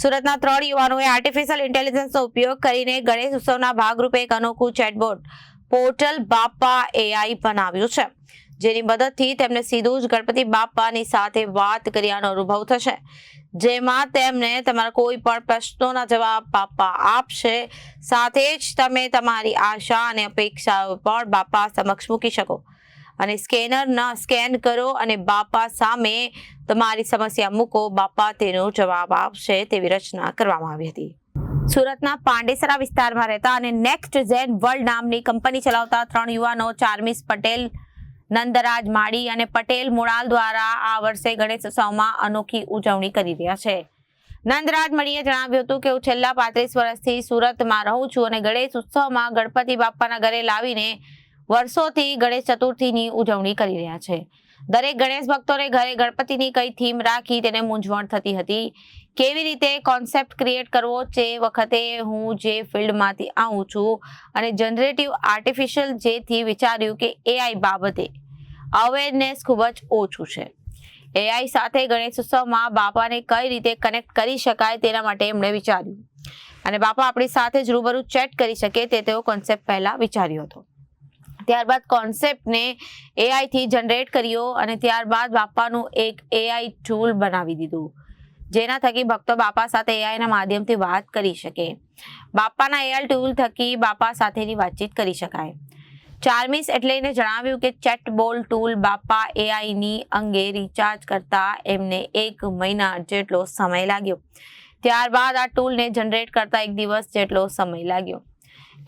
સુરતના ત્રણ યુવાનોએ આર્ટિફિશિયલ ઇન્ટેલિજન્સનો ઉપયોગ કરીને ગણેશ ઉત્સવના ભાગરૂપે એક અનોખું ચેટબોટ પોર્ટલ બાપા એઆઈ બનાવ્યું છે. જેની મદદથી તેમને સીધું જ ગણપતિ બાપાની સાથે વાત કર્યાનો અનુભવ થશે. જેમાં તેમને તમારા કોઈ પણ પ્રશ્નોના જવાબ બાપા આપશે. સાથે જ તમે તમારી આશા અને અપેક્ષાઓ પણ બાપા સમક્ષ મૂકી શકો. અને સ્કેનર ન સ્કેન કરો અને બાપા સામે તમારી સમસ્યા મૂકો, બાપા તેનો જવાબ આપશે તેવી રચના કરવામાં આવી હતી. સુરતના પાંડેસરા વિસ્તારમાં રહેતા અને નેક્સ્ટ ઝેન વર્લ્ડ નામની કંપની ચલાવતા ત્રણ યુવાનો ચાર્મિસ પટેલ, નંદરાજ માળી અને પટેલ મુળાલ દ્વારા આ વર્ષે ગણેશ ઉત્સવમાં અનોખી ઉજવણી કરી રહ્યા છે. નંદરાજ મણીએ જણાવ્યું હતું કે, હું છેલ્લા પાંત્રીસ વર્ષથી સુરતમાં રહું છું અને ગણેશ ઉત્સવમાં ગણપતિ બાપાના ઘરે લાવીને વર્ષોથી ગણેશ ચતુર્થીની ઉજવણી કરી રહ્યા છે. દરેક ગણેશ ભક્તોને ઘરે ગણપતિની કઈ થીમ રાખી તેને મૂંઝવણ થતી હતી? કેવી રીતે કોન્સેપ્ટ ક્રિએટ કરવો? તે વખતે હું જે ફિલ્ડમાંથી આવું છું અને જનરેટિવ આર્ટિફિશિયલ જેથી વિચાર્યું કે એઆઈ બાબતે અવેરનેસ ખૂબ જ ઓછું છે. એઆઈ સાથે ગણેશ ઉત્સવમાં બાપાને કઈ રીતે કનેક્ટ કરી શકાય તેના માટે એમણે વિચાર્યું. અને બાપા આપણી સાથે જ રૂબરૂ ચેટ કરી શકે તે તેઓ કોન્સેપ્ટ પહેલા વિચાર્યો હતો. ત્યારબાદ કોન્સેપ્ટને એઆઈથી જનરેટ કર્યો અને ત્યારબાદ બાપાનું એક એઆઈ ટૂલ બનાવી દીધું. જેના થકી ભક્તો બાપા સાથે એઆઈના માધ્યમથી વાત કરી શકે. બાપાના એઆઈ ટૂલ થકી બાપા સાથેની વાતચીત કરી શકાય. ચાર્મિસ એટલે એને જણાવ્યું કે ચેટબોલ ટૂલ બાપા એઆઈની અંગે રિચાર્જ કરતા એમને એક મહિના જેટલો સમય લાગ્યો. ત્યારબાદ આ ટૂલને જનરેટ કરતા એક દિવસ જેટલો સમય લાગ્યો.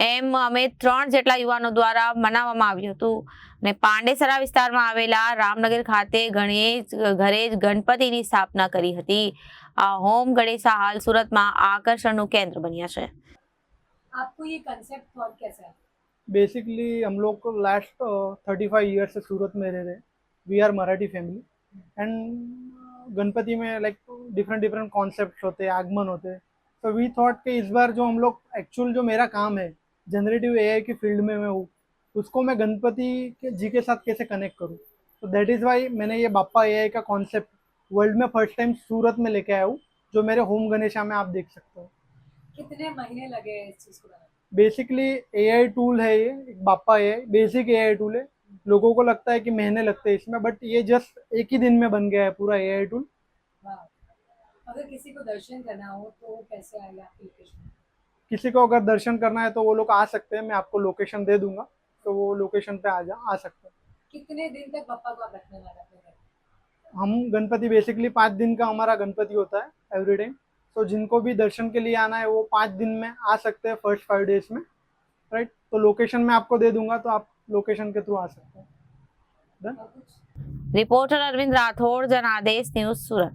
એમ અમે ત્રણ જેટલા યુવાનો દ્વારા મનાવવામાં આવ્યું હતું અને પાંડેસરા વિસ્તારમાં આવેલા રામનગર ખાતે ગણેશ ઘરે જ ગણપતિની સ્થાપના કરી હતી આ હોમ ગણેશા હાલ સુરતમાં આકર્ષણનું કેન્દ્ર બન્યા છે आपको ये कंसेप्ट थॉट कैसा है बेसिकली हम लोग को लास्ट थर्टी फाइव ईयर से सूरत में रह रहे we are Marathi family and Ganpati में लाइक डिफरेंट डिफरेंट कॉन्सेप्ट होते हैं आगमन होते हैं तो वी थॉट कि इस बार जो हम लोग एक्चुअल जो मेरा काम है जनरेटिव एआई की फ़ील्ड में मैं हूँ उसको मैं गणपति के जी के साथ कैसे कनेक्ट करूँ? तो दैट इज़ वाई मैंने ये बापा एआई का कॉन्सेप्ट वर्ल्ड में फ़र्स्ट टाइम सूरत में लेके आया हूँ जो मेरे होम गणेशा में आप देख सकते हो। कितने महीने लगे इस चीज़ को बेसिकली एआई टूल है ये एक बापा ए बेसिक एआई टूल है। लोगों को लगता है कि महीने लगते हैं इसमें बट ये जस्ट एक ही दिन में बन गया है पूरा एआई टूल अगर किसी को दर्शन करना हो तो कैसे आएगा किसी को अगर दर्शन करना है तो वो लोग आ सकते हैं मैं आपको लोकेशन दे दूँगा तो वो लोकेशन पे आ जा आ सकते हैं। कितने दिन तक को आप रखने हम गणपति बेसिकली पाँच दिन का हमारा गणपति होता है एवरी टाइम तो जिनको भी दर्शन के लिए आना है वो पाँच दिन में आ सकते हैं फ़र्स्ट फाइव डेज़ में राइट तो लोकेशन मैं आपको दे दूँगा तो आप लोकेशन के थ्रू आ सकते हैं। रिपोर्टर अरविंद राठौड़ जनादेश न्यूज़ सूरत